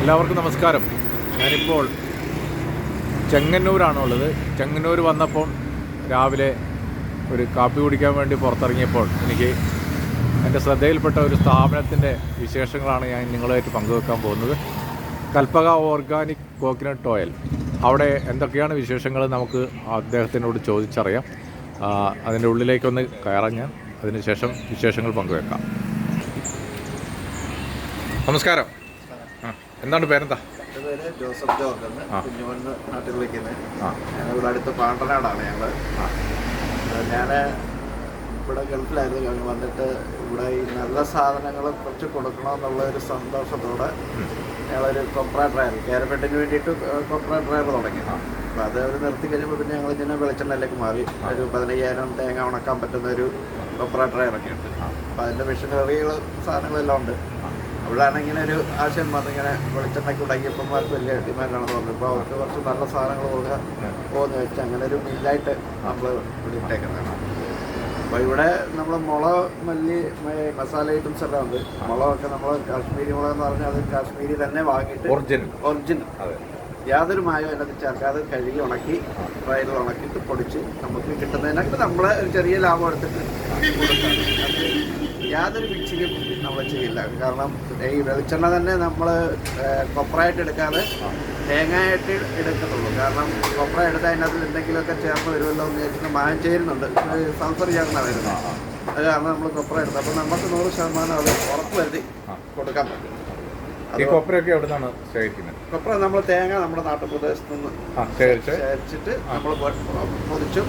എല്ലാവർക്കും നമസ്കാരം. ഞാനിപ്പോൾ ചെങ്ങന്നൂരാണുള്ളത് ചെങ്ങന്നൂർ വന്നപ്പോൾ രാവിലെ ഒരു കാപ്പി കുടിക്കാൻ വേണ്ടി പുറത്തിറങ്ങിയപ്പോൾ എനിക്ക് എന്റെ ശ്രദ്ധയിൽപ്പെട്ട ഒരു സ്ഥാപനത്തിന്റെ വിശേഷങ്ങളാണ് ഞാൻ നിങ്ങളുമായിട്ട് പങ്കുവെക്കാൻ പോകുന്നത്. Kalpaka organic coconut oil. അവിടെ എന്തൊക്കെയാണ് വിശേഷങ്ങൾ നമുക്ക് അദ്ദേഹത്തിനോട് ചോദിച്ചറിയാം. അതിന്റെ ഉള്ളിലേക്കൊന്ന് കയറാം ഞാൻ. അതിനുശേഷം വിശേഷങ്ങൾ പങ്കുവെക്കാം. നമസ്കാരം. എന്താണ് പേരെന്താ? പേര് ജോസഫ് ജോർജ് എന്ന്. ആ. കുഞ്ഞുമണ്ണ് നാട്ടിൽ വിളിക്കുന്നത് ആ. ഞങ്ങളിവിടെ അടുത്ത് പാണ്ടനാടാണ് ഞങ്ങൾ ഞാൻ ഇവിടെ ഗൾഫിലായിരുന്നു. വന്നിട്ട് ഇവിടെ ഈ നല്ല സാധനങ്ങൾ കുറച്ച് കൊടുക്കണമെന്നുള്ള ഒരു സന്തോഷത്തോടെ ഞങ്ങളൊരു കൊപ്ര ഡ്രൈവർ കേരപ്പെട്ടിന് വേണ്ടിയിട്ട് കൊപ്ര ഡ്രൈവർ തുടങ്ങി അപ്പോൾ അത് അവർ നിർത്തി കഴിയുമ്പോൾ പിന്നെ ഞങ്ങൾ ഇങ്ങനെ വെളിച്ചെണ്ണയിലേക്ക് മാറി. ഒരു പതിനയ്യായിരം തേങ്ങ ഉണക്കാൻ പറ്റുന്ന ഒരു കൊപ്ര ഡ്രൈവറൊക്കെ ഉണ്ട് അപ്പോൾ അതിന്റെ മെഷീനറികൾ സാധനങ്ങളെല്ലാം ഉണ്ട്. ഇങ്ങനെ ഒരു ആശയം വന്ന് ഇങ്ങനെ വെളിച്ചെണ്ണയ്ക്ക് ഉടങ്ങിയപ്പന്മാർക്ക് വലിയ ഡിമാൻഡാണെന്ന് പറഞ്ഞു ഇപ്പോൾ അവർക്ക് കുറച്ച് നല്ല സാധനങ്ങൾ കൊടുക്കാൻ പോകുന്ന വെച്ച് അങ്ങനെ ഒരു മില്ലായിട്ട് നമ്മൾ ഇട്ടേക്കുന്നതാണ്. അപ്പോൾ ഇവിടെ നമ്മൾ മുള മല്ലി മസാല ഐറ്റംസ് എല്ലാം ഉണ്ട്. മുളകൊക്കെ നമ്മൾ കാശ്മീരി മുളക് എന്ന് പറഞ്ഞാൽ അത് കാശ്മീരി തന്നെ വാങ്ങിയിട്ട് ഒറിജിനൽ ഒറിജിനൽ അതെ. യാതൊരു മായം അതിനകത്ത് ചേർക്കാതെ കഴുകി ഉണക്കി ഡ്രൈയിൽ ഉണക്കിയിട്ട് പൊടിച്ച് നമുക്ക് കിട്ടുന്നതിനൊക്കെ നമ്മൾ ഒരു ചെറിയ ലാഭം എടുത്തിട്ട് കൊടുക്കാം. യാതൊരു മിക്സിങ്ങും നമ്മൾ ചെയ്യില്ല. കാരണം ഈ വെളിച്ചെണ്ണ തന്നെ നമ്മൾ കൊപ്രയായിട്ട് എടുക്കാതെ തേങ്ങയായിട്ട് എടുക്കുന്നുള്ളൂ കാരണം കൊപ്ര എടുത്ത് അതിനകത്ത് എന്തെങ്കിലുമൊക്കെ ചേർന്ന് വരുമല്ലോ എന്ന് വിചാരിച്ചിട്ട് മായം ചേരുന്നുണ്ട്. സൾഫർ ചേർന്നാണ് വരുന്നത്. അത് കാരണം നമ്മൾ കൊപ്ര എടുത്തത് അപ്പോൾ നമുക്ക് നൂറ് ശതമാനം അത് ഉറപ്പ് വരുത്തി കൊടുക്കാൻ പറ്റും. ഈ കൊപ്രയൊക്കെ എവിടെ നിന്നാണ് ശേഖരിക്കുന്നത്? കൊപ്ര നമ്മൾ തേങ്ങ നമ്മുടെ നാട്ടുപ്രദേശത്ത് നിന്ന് ശേഖരിച്ച്? ശേഖരിച്ചിട്ട് നമ്മൾ പൊതിച്ചും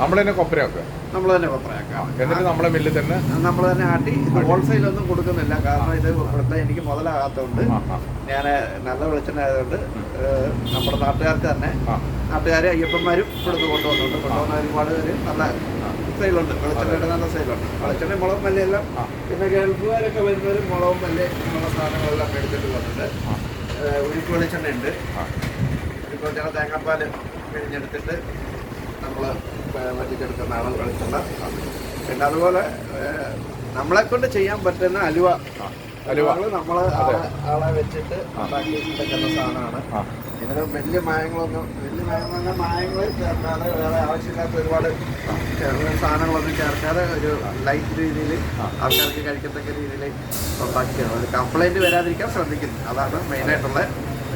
നമ്മൾ തന്നെ കൊപ്രയൊക്കെ നമ്മൾ തന്നെ കൊപ്രയാക്കാം എന്നിട്ട് നമ്മളെ മില്ലിൽ തന്നെ നമ്മൾ തന്നെ ആട്ടി ഹോൾസെയിലൊന്നും കൊടുക്കുന്നില്ല. കാരണം ഇത് ഇവിടുത്തെ എനിക്ക് മുതലാകാത്തതുകൊണ്ട് ഞാൻ നല്ല വെളിച്ചെണ്ണ ആയതുകൊണ്ട് നമ്മുടെ നാട്ടുകാർക്ക് തന്നെ നാട്ടുകാരെ അയ്യപ്പന്മാരും ഇവിടുന്ന് കൊണ്ടുവന്നുണ്ട്. കൊണ്ടുവന്ന ഒരുപാട് പേര് നല്ല സെയിലുണ്ട് വെളിച്ചെണ്ണയുടെ നല്ല സെയിലുണ്ട് വെളിച്ചെണ്ണ മുളകും മല്ലിയെല്ലാം എല്ലാം പിന്നെ ഗൾഫുകാരൊക്കെ വരുന്നവരും മുളകും മല്ലി അങ്ങനെയുള്ള സാധനങ്ങളെല്ലാം എടുത്തിട്ട് വന്നിട്ട് ഉരുക്ക് വെളിച്ചെണ്ണ ഉണ്ട് ഇപ്പോൾ ചില തേങ്ങാപ്പാൽ പിഴിഞ്ഞെടുത്തിട്ട് നമ്മൾ വറ്റിച്ചെടുക്കുന്നതാണ് വെളിച്ചെണ്ണ. പിന്നെ അതുപോലെ നമ്മളെ കൊണ്ട് ചെയ്യാൻ പറ്റുന്ന അലുവ. അലുവ. നമ്മൾ ആളെ വെച്ചിട്ട് ഉണ്ടാക്കി സാധനമാണ്. ഇതിന് വലിയ മായങ്ങളൊന്നും മായങ്ങൾ ചേർക്കാതെ വേറെ ആവശ്യമില്ലാത്ത ഒരുപാട് സാധനങ്ങളൊന്നും ചേർക്കാതെ ഒരു ലൈറ്റ് രീതിയിൽ ആൾക്കാർക്ക് കഴിക്കത്തക്ക രീതിയിൽ ഉണ്ടാക്കിയാണ് ഒരു കംപ്ലൈന്റ് വരാതിരിക്കാൻ ശ്രദ്ധിക്കുന്നു. അതാണ് മെയിനായിട്ടുള്ള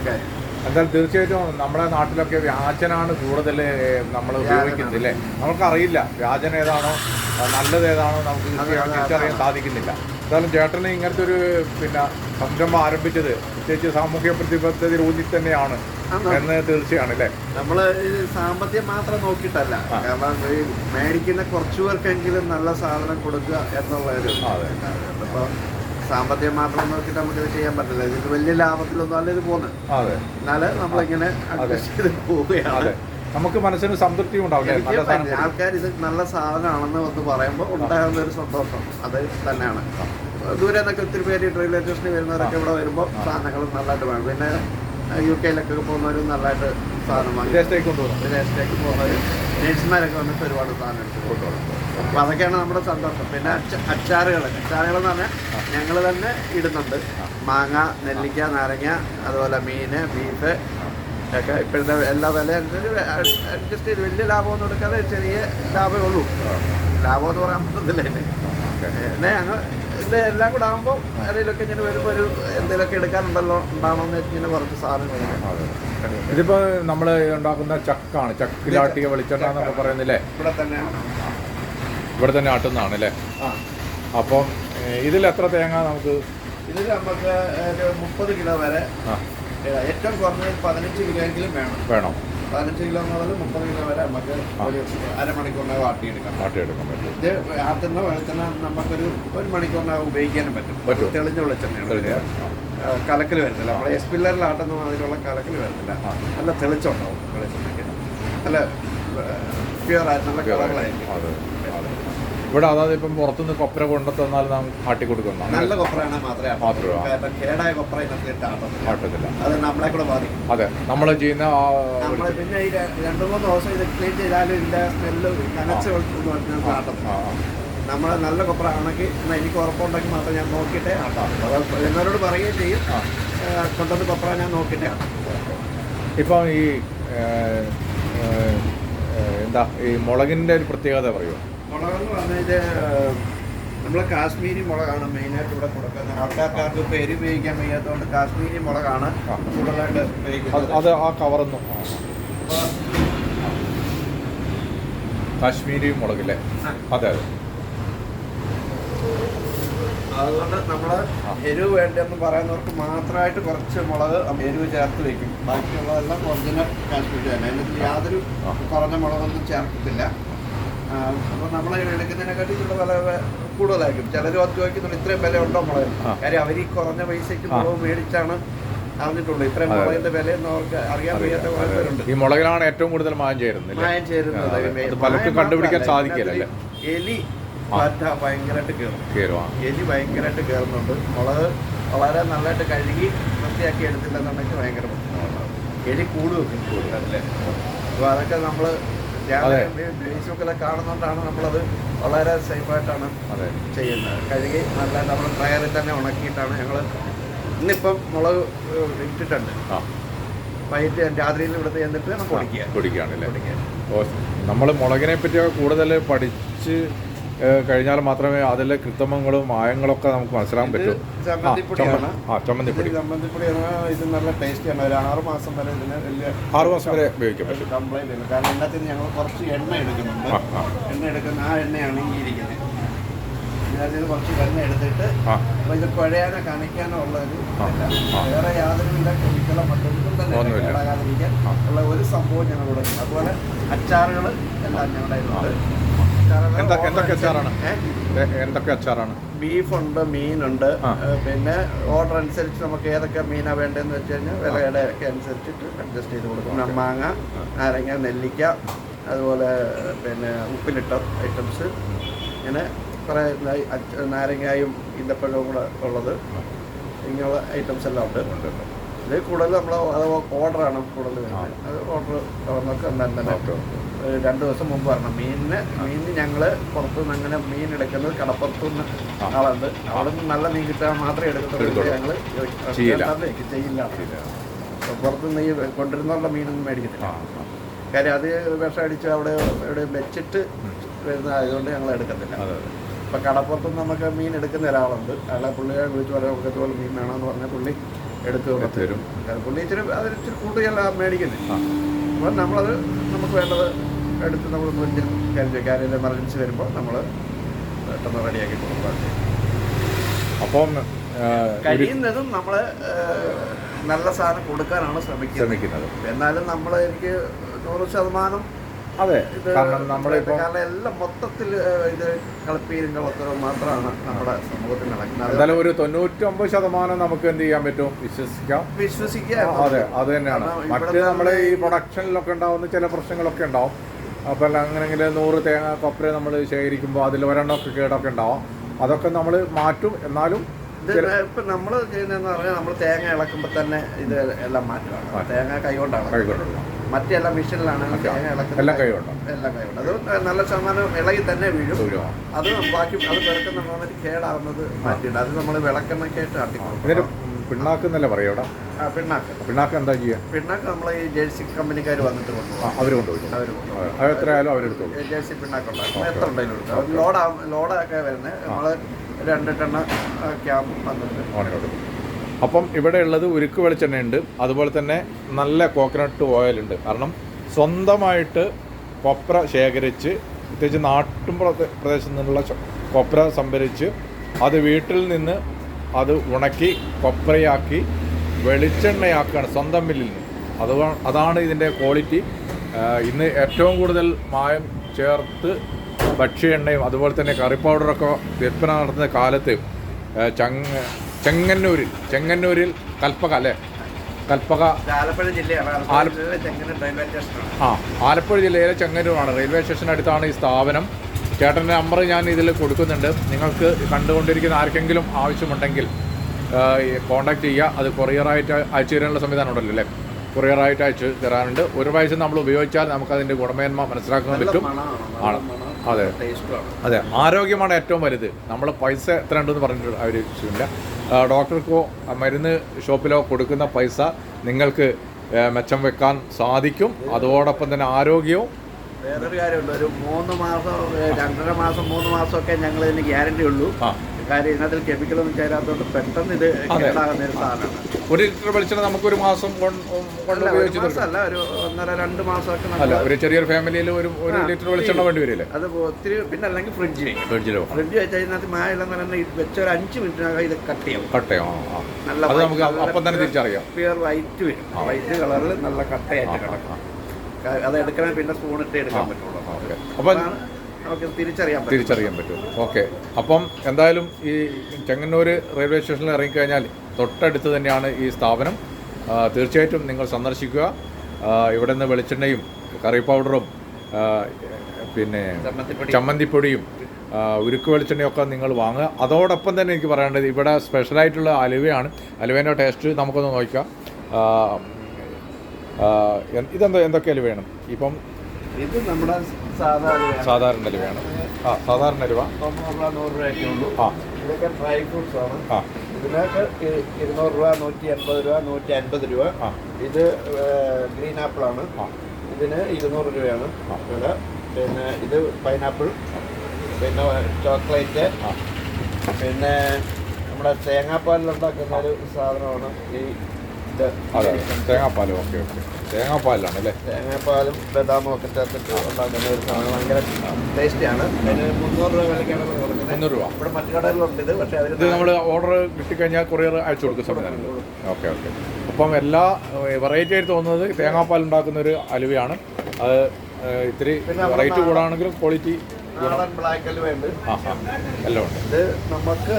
കാര്യം. എന്തായാലും തീർച്ചയായിട്ടും നമ്മുടെ നാട്ടിലൊക്കെ വ്യാജനാണ് കൂടുതൽ നമ്മൾ ഉപയോഗിക്കുന്നത് അല്ലേ? നമുക്കറിയില്ല വ്യാജന ഏതാണോ നല്ലത് ഏതാണോ നമുക്ക് തിരിച്ചറിയാൻ സാധിക്കുന്നില്ല. എന്തായാലും ചേട്ടന് ഇങ്ങനത്തെ ഒരു പിന്നെ സംരംഭം ആരംഭിച്ചത് പ്രത്യേകിച്ച് സാമൂഹ്യ പ്രതിബദ്ധതയിൽ ഊന്നി തന്നെയാണ് എന്ന് തീർച്ചയാണ് അല്ലേ? നമ്മൾ സാമ്പത്തികം മാത്രം നോക്കിയിട്ടല്ല. കാരണം ഈ മേടിക്കുന്ന കുറച്ചു പേർക്കെങ്കിലും നല്ല സാധനം കൊടുക്കുക എന്നുള്ള ഒരു അപ്പോൾ സാമ്പത്തികം മാത്രം നോക്കിയിട്ട് നമുക്ക് ഇത് ചെയ്യാൻ പറ്റില്ല. ഇത് വലിയ ലാഭത്തിലൊന്നും അല്ല ഇത് പോകുന്നത്. അതെ. എന്നാൽ നമ്മളിങ്ങനെ അഡ്ജസ്റ്റ് ചെയ്ത് പോവുകയാണ്. നമുക്ക് മനസ്സിന് സംതൃപ്തി ഉണ്ടാവില്ല ആൾക്കാർ ഇത് നല്ല സാധനമാണെന്ന് ഒന്ന് പറയുമ്പോൾ ഉണ്ടാകുന്ന ഒരു സന്തോഷം. അത് തന്നെയാണ്. ദൂരെ നിന്നൊക്കെ ഒത്തിരി പേര് റെയിൽവേ സ്റ്റേഷനിൽ വരുന്നവരൊക്കെ ഇവിടെ വരുമ്പോൾ സാധനങ്ങൾ നല്ലതായിട്ട് വേണം പിന്നെ യു കെയിലൊക്കെ പോകുന്നവരും നല്ലതായിട്ട് സാധനം വാങ്ങി. വിദേശത്തേക്ക് കൊണ്ടുപോകും വിദേശത്തേക്ക് പോകുന്നവർ നേഴ്സുമാരൊക്കെ വന്നിട്ട് ഒരുപാട് സാധനം എടുത്ത് കൊണ്ടുപോകും അപ്പോൾ അതൊക്കെയാണ് നമ്മുടെ സന്തോഷം. പിന്നെ അച്ച അച്ചാറുകൾ. അച്ചാറുകൾ എന്ന് പറഞ്ഞാൽ ഞങ്ങൾ തന്നെ ഇടുന്നുണ്ട്. മാങ്ങ നെല്ലിക്ക നാരങ്ങ അതുപോലെ മീൻ ബീഫ് ഒക്കെ ഇപ്പോഴത്തെ എല്ലാ വില അഡ്ജസ്റ്റ് ചെയ്ത് വലിയ ലാഭമൊന്നും എടുക്കാതെ ചെറിയ ലാഭമേ ഉള്ളൂ. ലാഭം എന്ന് പറയാൻ പറ്റത്തില്ല ഞങ്ങൾ ഇത് എല്ലാം കൂടെ ആകുമ്പോൾ ആരെങ്കിലുമൊക്കെ ഇങ്ങനെ വരുമ്പോൾ ഒരു എന്തെങ്കിലുമൊക്കെ എടുക്കാനുണ്ടല്ലോ ഉണ്ടാവണമെന്ന് വെച്ച് ഇങ്ങനെ കുറച്ച് സാധനങ്ങൾ. ഇതിപ്പോ നമ്മൾ ഉണ്ടാക്കുന്ന ചക്കാണ് ചക്കിലാട്ടിയ വെളിച്ചെണ്ണ എന്നൊക്കെ പറയുന്നില്ലേ? ഇവിടെ തന്നെ ഇവിടെ തന്നെ ആട്ടുന്നതാണ് അല്ലേ? അപ്പം ഇതിൽ എത്ര തേങ്ങ നമുക്ക്? ഇതിൽ നമുക്ക് ഒരു മുപ്പത് കിലോ വരെ ഏറ്റവും കുറഞ്ഞത് പതിനഞ്ച് കിലോ എങ്കിലും വേണം. വേണം. പതിനഞ്ച് കിലോ മുതൽ മുപ്പത് കിലോ വരെ നമുക്ക് ഒരു അരമണിക്കൂറിനകം ആട്ടിയെടുക്കാം ആട്ടിയെടുക്കാൻ പറ്റും. ഇത് ആട്ടുന്ന വെളിച്ചെണ്ണ നമുക്കൊരു ഒരു മണിക്കൂറിനകം ഉപയോഗിക്കാനും പറ്റും. തെളിഞ്ഞ വെളിച്ചെണ്ണയാണ് കലക്കൽ വരുന്നില്ല നമ്മളെ എസ് പില്ലറിൽ ആട്ടുന്ന മാതിരിയുള്ള കലക്കൽ വരുന്നില്ല ആ. നല്ല തെളിച്ചുണ്ടാവും വെളിച്ചെണ്ണയ്ക്ക്. നല്ല പ്യുവർ ആയിട്ടുള്ള കളകളായിരിക്കും ഇവിടെ അതായത് ഇപ്പം പുറത്തുനിന്ന് കൊപ്ര കൊണ്ടു തന്നാൽ നാം ആട്ടി കൊടുക്കണം നല്ല കൊപ്രയാണ് മാത്രമേ മാത്രമേ. കേടായ കൊപ്ര ആട്ടത്തില്ല. അത് നമ്മളെ കൂടെ ബാധിക്കും. അതെ നമ്മൾ ചെയ്യുന്ന ആ പിന്നെ ഈ രണ്ട് മൂന്ന് ദിവസം ഇത് ക്ലീൻ ചെയ്താലും ഇതിന്റെ സ്മെല്ല് കനച്ച് ആ, ആട്ടത്തില്ല നമ്മൾ നല്ല കൊപ്ര ആണെങ്കിൽ എന്നാൽ എനിക്ക് ഉറപ്പുണ്ടെങ്കിൽ മാത്രം ഞാൻ നോക്കിയിട്ടേ ആട്ടാം എന്നോട് പറയുകയും ചെയ്യും. കൊണ്ടുവന്ന് കൊപ്ര ഞാൻ നോക്കിയിട്ടേ ആട്ടാം ഇപ്പം ഈ എന്താ ഈ മുളകിന്റെ ഒരു പ്രത്യേകത പറയുമോ മുളകെന്ന് പറഞ്ഞാൽ നമ്മൾ കാശ്മീരി മുളകാണ് മെയിനായിട്ട് ഇവിടെ കൊടുക്കുന്നത്. ആൾക്കാർക്ക് ഇപ്പോൾ എരി ഉപയോഗിക്കാൻ വയ്യാത്തതുകൊണ്ട് കാശ്മീരി മുളകാണ്. കൂടുതലായിട്ട് അത് ഉപയോഗിക്കുന്നത്. അത് ആ കവർന്നു കാശ്മീരി മുളകില്ലേ? അതെ അതെ. അതുകൊണ്ട് നമ്മൾ. എരിവ് വേണ്ടെന്ന് പറയുന്നവർക്ക് മാത്രമായിട്ട് കുറച്ച് മുളക് എരിവ് ചേർത്ത് വെക്കും. ബാക്കിയുള്ളതെല്ലാം ഒറിജിനൽ കാശ്മീരി തന്നെ. അതിനകത്ത് യാതൊരു കുറഞ്ഞ മുളകൊന്നും ചേർക്കത്തില്ല. അപ്പോൾ നമ്മളെ എടുക്കുന്നതിനെക്കാട്ടി വില കൂടുതലായിരിക്കും. ചിലർ ചോദിക്കുന്നുണ്ട് ഇത്രയും വില ഉണ്ടോ മുളക്. കാര്യം അവർ ഈ കുറഞ്ഞ പൈസയ്ക്ക്. മുളക് മേടിച്ചാണ് അറിഞ്ഞിട്ടുള്ളൂ ഇത്രയും മുളകിന്റെ എന്ന് അവർക്ക് അറിയാൻ വയ്യാത്ത കുറേ പേരുണ്ട് ഈ മുളകിലാണ് ഏറ്റവും കൂടുതൽ മായം ചേരുന്നത് മായം ചേരുന്നത് പലർക്കും കണ്ടുപിടിക്കാൻ സാധിക്കില്ല, എലി. പാറ്റ ഭയങ്കരമായിട്ട് കയറും. എലി ഭയങ്കരമായിട്ട് കയറുന്നുണ്ട്. മുളക് വളരെ നല്ലതായിട്ട് കഴുകി വൃത്തിയാക്കി എടുത്തില്ലെന്നുണ്ടെങ്കിൽ ഭയങ്കര ബുദ്ധിമുട്ടാണ് എലി കൂടുതൽ കൂടുതലല്ലേ അപ്പോൾ അതൊക്കെ നമ്മൾ അതെ. ഫേസ്ബുക്കിലൊക്കെ കാണുന്നതുകൊണ്ടാണ് നമ്മളത് വളരെ സേഫായിട്ടാണ് ചെയ്യുന്നത്. കഴുകി നല്ല നമ്മൾ ഡ്രയറിൽ തന്നെ ഉണക്കിയിട്ടാണ് ഞങ്ങൾ ഇന്നിപ്പം മുളക് ഇട്ടിട്ടുണ്ട്. വൈകിട്ട് രാത്രിയിൽ ഇവിടെ ചെന്നിട്ട് പൊടിക്കുകയാണല്ലേ പൊടിക്കുക നമ്മൾ മുളകിനെ പറ്റിയൊക്കെ കൂടുതൽ പഠിച്ച് കഴിഞ്ഞാൽ മാത്രമേ അതിലെ കൃത്രിമങ്ങളും മായങ്ങളൊക്കെ നമുക്ക് മനസ്സിലാക്കാൻ പറ്റൂ. ആ ചമ്മന്തിപ്പൊടി ചമ്മന്തിപ്പൊടി. ഇത് നല്ല ടേസ്റ്റിയാണ് ഒരു ആറ് മാസം വരെ ഇതിന് വലിയ ആറ് മാസം വരെ ഉപയോഗിക്കാൻ പറ്റും. കംപ്ലൈന്റ് ഇല്ല. കാരണം ഇതിനകത്ത് ഞങ്ങൾ കുറച്ച് എണ്ണ എടുക്കുന്നുണ്ട്. എണ്ണ എടുക്കുന്ന ആ എണ്ണയാണ് ഈ ഇരിക്കുന്നത്. ഇതിനകത്ത് കുറച്ച് എണ്ണ എടുത്തിട്ട് അപ്പോൾ ഇത് കുഴയാനോ കനയ്ക്കാനോ ഉള്ള ഒരു. വേറെ യാതൊരു വിധ കെമിക്കലോ മറ്റൊന്നും തന്നെ. കേടാകാതിരിക്കാൻ ഉള്ള ഒരു സംഭവം ഞങ്ങൾ കൊടുക്കും അതുപോലെ അച്ചാറുകൾ എല്ലാം ഞങ്ങളുടെ എന്തൊ- എന്തൊക്കെ അച്ചാറാണ്? എന്തൊക്കെ അച്ചാറാണ്? ബീഫുണ്ട് മീനുണ്ട്. പിന്നെ ഓർഡർ അനുസരിച്ച് നമുക്ക് ഏതൊക്കെ മീനാണ് വേണ്ടതെന്ന് വെച്ച് കഴിഞ്ഞാൽ വിലയുടെ ഒക്കെ അനുസരിച്ചിട്ട് അഡ്ജസ്റ്റ് ചെയ്ത് കൊടുക്കും. മാങ്ങ നാരങ്ങ നെല്ലിക്ക അതുപോലെ പിന്നെ ഉപ്പിലിട്ട ഐറ്റംസ് ഇങ്ങനെ കുറേ നാരങ്ങയും ഇന്തപ്പഴവും കൂടെ ഉള്ളത്. ഇങ്ങനെയുള്ള ഐറ്റംസ് എല്ലാം ഉണ്ട്. ഇത് കൂടുതൽ നമ്മൾ അത് ഓർഡറാണ് കൂടുതൽ വരുന്നത്. അത് ഓർഡർ ഓക്കെ ഒരു രണ്ട് ദിവസം മുമ്പ് വരണം. മീനിന് മീനിന് ഞങ്ങൾ പുറത്തുനിന്ന് അങ്ങനെ മീൻ എടുക്കുന്നത് കടപ്പുറത്തുനിന്ന് നിന്ന് ആളുണ്ട്. അവിടെ നിന്ന് നല്ല മീൻ കിട്ടാൻ മാത്രമേ എടുക്കത്തുള്ളൂ. ഞങ്ങൾ ചെയ്യില്ല. പുറത്തുനിന്ന് ഈ കൊണ്ടുവരുന്നുള്ള മീനൊന്നും മേടിക്കത്തില്ല. കാര്യം അത് വിഷം അടിച്ച് അവിടെ ഇവിടെ വെച്ചിട്ട് വരുന്ന ആയതുകൊണ്ട് ഞങ്ങൾ എടുക്കത്തില്ല. ഇപ്പം കടപ്പുറത്തുനിന്ന് നമുക്ക് മീൻ എടുക്കുന്ന ഒരാളുണ്ട്. അയാളെ പുള്ളിയെ വിളിച്ച് പറയാം നമുക്ക് ഇതുപോലെ മീൻ വേണമെന്ന് പറഞ്ഞാൽ പുള്ളി എടുത്ത്. തരും. പുള്ളി ഇച്ചിരി അതിന് ഇച്ചിരി കൂടുതലല്ല മേടിക്കുന്നത് ആ. നമ്മളത് നമുക്ക് വേണ്ടത് എടുത്ത് നമ്മൾ മുന്നിൽ കാര്യം എമർജൻസി വരുമ്പോൾ നമ്മൾ പെട്ടെന്ന് റെഡിയാക്കി കൊടുക്കും അപ്പം കഴിയുന്നതും നമ്മൾ നല്ല സാധനം കൊടുക്കാനാണ് ശ്രമിക്കുന്നത്. എന്നാലും നമ്മൾ എനിക്ക് നൂറ് ശതമാനം അതെ. കാരണം നമ്മളിപ്പോൾ കാരണം എല്ലാം മൊത്തത്തിൽ ഇത് കളിപ്പീരും കളത്തരവും മാത്രമാണ് നമ്മുടെ സമൂഹത്തിൽ നടക്കുന്നത്. എന്തായാലും ഒരു തൊണ്ണൂറ്റൊമ്പത് ശതമാനം നമുക്ക് എന്ത് ചെയ്യാൻ പറ്റും? വിശ്വസിക്കാം. വിശ്വസിക്കാം അതെ അത് തന്നെയാണ്. മറ്റ് നമ്മുടെ ഈ പ്രൊഡക്ഷനിലൊക്കെ ഉണ്ടാവുന്ന ചില പ്രശ്നങ്ങളൊക്കെ ഉണ്ടാവും. അപ്പോൾ അങ്ങനെങ്കിൽ നൂറ് തേങ്ങ കൊപ്ര നമ്മൾ ശേഖരിക്കുമ്പോൾ അതിൽ ഒരെണ്ണമൊക്കെ കേടൊക്കെ ഉണ്ടാവും. അതൊക്കെ നമ്മൾ മാറ്റും. എന്നാലും ഇപ്പൊ നമ്മൾ ചെയ്യുന്നതെന്ന് പറഞ്ഞാൽ നമ്മൾ തേങ്ങ ഇളക്കുമ്പോൾ തന്നെ ഇത് എല്ലാം മാറ്റുകയാണ് ആ. തേങ്ങ കൈകൊണ്ടാണ്. കൈകൊണ്ടുള്ള മറ്റെല്ലാം മെഷീനിലാണ് തേങ്ങ ഇളക്കുന്നത് എല്ലാം കഴിവുണ്ടോ എല്ലാം കൈകൊണ്ട്. അത് നല്ല ശതമാനം ഇളകി തന്നെ വീഴും. അത് ബാക്കി അത് വിളക്കുന്ന സമയത്ത് കേടാവുന്നത് മാറ്റിയിട്ട് അത് നമ്മൾ വിളക്കെണ്ണൊക്കെയായിട്ട് ഇതിന് ആട്ടിക്കൊടുക്കും പിണ്ണാക്ക് എന്നല്ലേ പറയും ആ പിണ്ണാക്ക്. പിണ്ണാക്ക് എന്താ ചെയ്യുക പിണ്ണാക്ക് നമ്മൾ ഈ ജേഴ്സി കമ്പനിക്കാർ വന്നിട്ട് കൊണ്ടുപോകും. അവർ കൊണ്ടുപോയി അവർ എത്രയായാലും അവരെടുത്തു ജേഴ്സി പിണ്ണാക്കുണ്ടാക്കും. എത്ര ഉണ്ടെങ്കിലും ലോഡാ ലോഡൊക്കെ വരുന്നത്. നമ്മൾ രണ്ട് ടണ്ണ ക്യാമ്പ് വന്നിട്ട് വന്നിട്ട് ഓണിനോട് അപ്പം ഇവിടെ ഉള്ളത് ഉരുക്ക് വെളിച്ചെണ്ണയുണ്ട്. അതുപോലെ തന്നെ നല്ല കോക്കനട്ട് ഓയിലുണ്ട് കാരണം സ്വന്തമായിട്ട് കൊപ്ര ശേഖരിച്ച് പ്രത്യേകിച്ച് നാട്ടും പ്രദേ- പ്രദേശത്ത് നിന്നുള്ള കൊപ്ര സംഭരിച്ച് അത് വീട്ടിൽ നിന്ന് അത് ഉണക്കി കൊപ്രയാക്കി വെളിച്ചെണ്ണയാക്കുകയാണ് സ്വന്തം മില്ലിൽ നിന്ന്. അത് അതാണ് ഇതിന്റെ ക്വാളിറ്റി ഇന്ന് ഏറ്റവും കൂടുതൽ മായം ചേർത്ത് ഭക്ഷ്യ എണ്ണയും അതുപോലെ തന്നെ കറി പൗഡറൊക്കെ വിൽപ്പന നടത്തുന്ന കാലത്ത് ചങ്ങ ചെങ്ങന്നൂരിൽ ചെങ്ങന്നൂരിൽ കൽപ്പക അല്ലേ? കൽപ്പക ആലപ്പുഴ ജില്ലയാണ്. ആലപ്പുഴ ആല- ജില്ലയിലെ ചെങ്ങന്നൂർ റെയിൽവേ സ്റ്റേഷനാണ്. ആ ആലപ്പുഴ ജില്ലയിലെ ചെങ്ങന്നൂരാണ്. റെയിൽവേ സ്റ്റേഷൻ അടുത്താണ് ഈ സ്ഥാപനം. ചേട്ടന്റെ നമ്പർ ഞാൻ ഇതിൽ കൊടുക്കുന്നുണ്ട്. നിങ്ങൾക്ക് കണ്ടുകൊണ്ടിരിക്കുന്ന ആർക്കെങ്കിലും ആവശ്യമുണ്ടെങ്കിൽ കോൺടാക്ട് ചെയ്യുക. അത് കൊറിയറായിട്ട് അയച്ചു തരാനുള്ള സംവിധാനം ഉണ്ടല്ലോ അല്ലേ? കൊറിയറായിട്ട് അയച്ചു തരാനുണ്ട് ഒരു പ്രാവശ്യം നമ്മൾ ഉപയോഗിച്ചാൽ നമുക്കതിന്റെ ഗുണമേന്മ മനസ്സിലാക്കാൻ പറ്റും. ആണ്. അതെ. അതെ. ആരോഗ്യമാണ് ഏറ്റവും വലുത്. നമ്മൾ പൈസ എത്ര ഉണ്ടെന്ന് പറഞ്ഞിട്ട് അവർ ആ, ഡോക്ടർക്കോ മരുന്ന് ഷോപ്പിലോ കൊടുക്കുന്ന പൈസ നിങ്ങൾക്ക് മെച്ചം വെക്കാൻ സാധിക്കും. അതോടൊപ്പം തന്നെ ആരോഗ്യവും. വേറൊരു കാര്യമുണ്ട്. ഒരു മൂന്ന് മാസം രണ്ടര മാസം മൂന്ന് മാസമൊക്കെ ഞങ്ങൾ ഇതിന് ഗ്യാരണ്ടി ഉള്ളൂ. ആ. കാര്യം ഇതിനകത്ത് കെമിക്കലൊന്നും ചേരാത്തതുകൊണ്ട് പെട്ടെന്ന് ഇത് കേടാകുന്ന ഒരു സാധനമാണ്. ഒരു ലിറ്റർ വെളിച്ചെണ്ണ നമുക്കൊരു മാസം കൊണ്ട് അല്ല, ഒരു ഉപയോഗിച്ച് തീർക്കാം മാസമല്ല ഒരു ഒന്നര രണ്ട് മാസമൊക്കെ അല്ല ഒരു ചെറിയൊരു ഫാമിലിയിൽ ഒരു ഒരു ലിറ്റർ വെളിച്ചെണ്ണ വേണ്ടി വരില്ലേ? അത് ഒത്തിരി പിന്നെ അല്ലെങ്കിൽ ഫ്രിഡ്ജ് വെക്കും. ഫ്രിഡ്ജിലോ ഫ്രിഡ്ജ് വെച്ചാൽ അതിനകത്ത് മായില്ലെന്ന് പറഞ്ഞാൽ ഇത് വെച്ച ഒരു അഞ്ച് മിനിറ്റിനകം ഇത് കട്ട് ചെയ്യും. കട്ടയോ ആ ആ. നല്ല അത് നമുക്ക് അപ്പം തന്നെ തിരിച്ചറിയാം. പ്യുവർ വൈറ്റ് വരും. വൈറ്റ് കളറിൽ നല്ല കട്ടയായിട്ട് കിടക്കാം. അത് എടുക്കണേ പിന്നെ സ്പൂൺ ഇട്ട് എടുക്കാൻ പറ്റുള്ളൂ. ഓക്കെ. അപ്പം അതാണ് നമുക്ക് തിരിച്ചറിയാൻ പറ്റും. തിരിച്ചറിയാൻ പറ്റും. ഓക്കെ. അപ്പം എന്തായാലും ഈ ചെങ്ങന്നൂർ റെയിൽവേ സ്റ്റേഷനിൽ ഇറങ്ങിക്കഴിഞ്ഞാൽ തൊട്ടടുത്ത് തന്നെയാണ് ഈ സ്ഥാപനം. തീർച്ചയായിട്ടും നിങ്ങൾ സന്ദർശിക്കുക. ഇവിടെ നിന്ന് വെളിച്ചെണ്ണയും കറി പൗഡറും പിന്നെ ചമ്മന്തിപ്പൊടിയും. ഉരുക്ക് വെളിച്ചെണ്ണയൊക്കെ നിങ്ങൾ വാങ്ങുക. അതോടൊപ്പം തന്നെ എനിക്ക് പറയേണ്ടത് ഇവിടെ സ്പെഷ്യലായിട്ടുള്ള അലുവയാണ്. അലുവേന്റെ ടേസ്റ്റ് നമുക്കൊന്ന് നോക്കാം. ഇതെന്താ എന്തൊക്കെ അലുവയാണ്? ഇപ്പം ഇത് നമ്മുടെ സാധാരണ അലുവയാണ് ആ സാധാരണ അലുവ നൂറ് രൂപയൊക്കെ ഉള്ളൂ. ആ. ഇതൊക്കെ ഡ്രൈ ഫ്രൂട്ട്സ് ആണ്. ആ. ഇതിനൊക്കെ ഇരുന്നൂറ് രൂപ നൂറ്റി എൺപത് രൂപ നൂറ്റി അൻപത് രൂപ. ആ. ഇത് ഗ്രീൻ ആപ്പിൾ ആണ്. ഇതിന് ഇരുന്നൂറ് രൂപയാണ്. വില പിന്നെ ഇത് പൈനാപ്പിൾ പിന്നെ ചോക്ലേറ്റ് ആ. പിന്നെ നമ്മുടെ തേങ്ങാപ്പാലിൽ ഉണ്ടാക്കുന്ന ഒരു സാധനമാണ് ഈ ഇത് അതെ തേങ്ങാപ്പാൽ ഓക്കെ ഓക്കെ തേങ്ങാപ്പാലാണ് അല്ലേ? തേങ്ങാപ്പാലും ബദാമും ഒക്കെ ചേർത്തിട്ട് ഉണ്ടാക്കുന്ന ഒരു സാധനം ഭയങ്കര ടേസ്റ്റിയാണ്. അതിന് മുന്നൂറ് രൂപ വിലക്കാണ് കൊടുക്കുന്നത്. മുന്നൂറ് രൂപ. ഇവിടെ മറ്റു കടകളിലുണ്ട് ഇത് പക്ഷേ ഇത് നമ്മൾ ഓർഡർ കിട്ടിക്കഴിഞ്ഞാൽ കൊറിയർ അയച്ചു കൊടുക്കും സംവിധാനം ഓക്കെ ഓക്കെ. അപ്പം എല്ലാ വെറൈറ്റി ആയിട്ട് തോന്നുന്നത് തേങ്ങാപ്പാൽ ഉണ്ടാക്കുന്ന ഒരു അലുവയാണ്. അത് ഇത്തിരി വെറൈറ്റി റേറ്റ് കൂടാണെങ്കിലും ക്വാളിറ്റി നാടൻ ബ്ലാക്ക് അലുവയുണ്ട് എല്ലാം ഉണ്ട്. ഇത് നമുക്ക്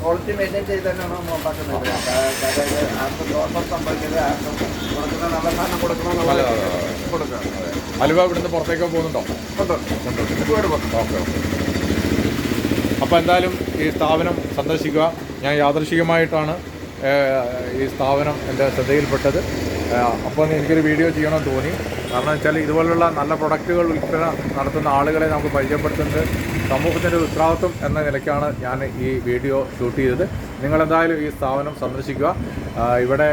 ക്വാളിറ്റി മെയിന്റെയിൻ ചെയ്ത് തന്നെയാണ് നമ്മൾ ഉണ്ടാക്കുന്നത്. അതായത് ആർക്കും ദോഷം സംഭവിക്കുന്നത് ആർക്കും കൊടുക്കുന്ന നല്ല സാധനം കൊടുക്കണമെന്നുള്ള അതെ, അതെ, അതെ. കൊടുക്കുക. അലുവ ഇവിടുന്ന് പുറത്തേക്ക് പോകുന്നുണ്ടോ. ഓക്കെ അപ്പോൾ എന്തായാലും ഈ സ്ഥാപനം സന്ദർശിക്കുക. ഞാൻ യാദൃശികമായിട്ടാണ് ഈ സ്ഥാപനം എന്റെ ശ്രദ്ധയിൽപ്പെട്ടത്. അപ്പോൾ എനിക്കൊരു വീഡിയോ ചെയ്യണമെന്ന് തോന്നി കാരണം വെച്ചാൽ ഇതുപോലുള്ള നല്ല പ്രൊഡക്റ്റുകൾ വിൽപ്പന നടത്തുന്ന ആളുകളെ നമുക്ക് പരിചയപ്പെടുത്തുന്നത് സമൂഹത്തിന്റെ ഉത്തരവാദിത്വം എന്ന നിലയ്ക്കാണ് ഞാൻ ഈ വീഡിയോ ഷൂട്ട് ചെയ്തത്. നിങ്ങളെന്തായാലും ഈ സ്ഥാപനം സന്ദർശിക്കുക. ഇവിടെ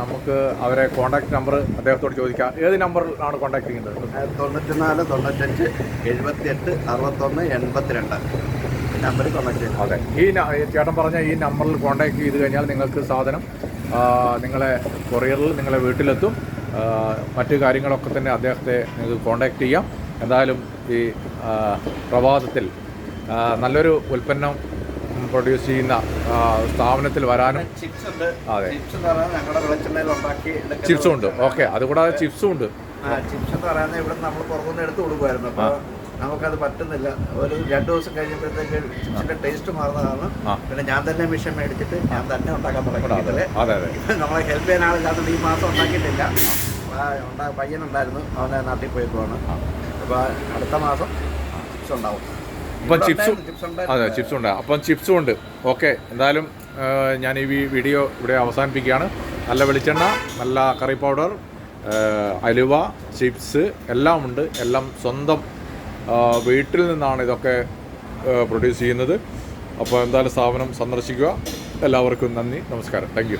നമുക്ക് അവരെ കോൺടാക്ട് നമ്പർ അദ്ദേഹത്തോട് ചോദിക്കാം. ഏത് നമ്പറിലാണ് കോൺടാക്ട് ചെയ്യുന്നത്? തൊണ്ണൂറ്റിനാല് തൊണ്ണൂറ്റഞ്ച് എഴുപത്തിയെട്ട് അറുപത്തൊന്ന് എൺപത്തിരണ്ട്. കോൺടാക്ട് ചെയ്യാം. അതെ. ഈ ചേട്ടൻ പറഞ്ഞ ഈ നമ്പറിൽ കോൺടാക്ട് ചെയ്ത് കഴിഞ്ഞാൽ നിങ്ങൾക്ക് സാധനം നിങ്ങളെ കൊറിയറിൽ നിങ്ങളെ വീട്ടിലെത്തും. മറ്റു കാര്യങ്ങളൊക്കെ തന്നെ അദ്ദേഹത്തെ നിങ്ങൾക്ക് കോൺടാക്റ്റ് ചെയ്യാം. എന്തായാലും ഈ പ്രവാസത്തിൽ പ്രഭാതത്തിൽ നല്ലൊരു ഉൽപ്പന്നം പ്രൊഡ്യൂസ് ചെയ്യുന്ന സ്ഥാപനത്തിൽ വരാനും ചിപ്സ് ഉണ്ട്. അതെ. ചിപ്സും ഉണ്ട്. ഓക്കെ. അതുകൂടാതെ ചിപ്സും ഉണ്ട്. ചിപ്സ് എന്ന് പറയുന്നത് ഇവിടെ നമ്മൾ പുറത്തുനിന്ന് എടുത്ത് കൊടുക്കുമായിരുന്നു അപ്പോൾ നമുക്കത് പറ്റുന്നില്ല. ഒരു രണ്ട് ദിവസം കഴിഞ്ഞപ്പോഴത്തേക്ക് ചിപ്സിന്റെ ടേസ്റ്റ് മാറുന്നതാണ് പിന്നെ ഞാൻ തന്നെ മിഷൻ മേടിച്ചിട്ട് ഞാൻ തന്നെ ഉണ്ടാക്കാൻ തുടങ്ങിയിട്ടില്ലേ നമ്മളെ ഹെൽപ്പ് ചെയ്യാൻ ആളില്ലാത്തത് ഈ മാസം ഉണ്ടാക്കിയിട്ടില്ല. പയ്യൻ ഉണ്ടായിരുന്നു. പയ്യനുണ്ടായിരുന്നു അവനെ നാട്ടിൽ പോയി പോവാണ്. ആ. അപ്പോൾ അടുത്ത മാസം ചിപ്സ് ഉണ്ടാവും. ഇപ്പം ചിപ്സും അതെ ചിപ്സ് ഉണ്ട്. അപ്പം ചിപ്സും ഉണ്ട്. ഓക്കെ എന്തായാലും ഞാൻ ഈ വീഡിയോ ഇവിടെ അവസാനിപ്പിക്കുകയാണ്. നല്ല വെളിച്ചെണ്ണ നല്ല കറി പൗഡർ അലുവ ചിപ്സ് എല്ലാം ഉണ്ട് എല്ലാം സ്വന്തം വീട്ടിൽ നിന്നാണ് ഇതൊക്കെ പ്രൊഡ്യൂസ് ചെയ്യുന്നത്. അപ്പോൾ എന്തായാലും സ്ഥാപനം സന്ദർശിക്കുക. എല്ലാവർക്കും നന്ദി. നമസ്കാരം. താങ്ക്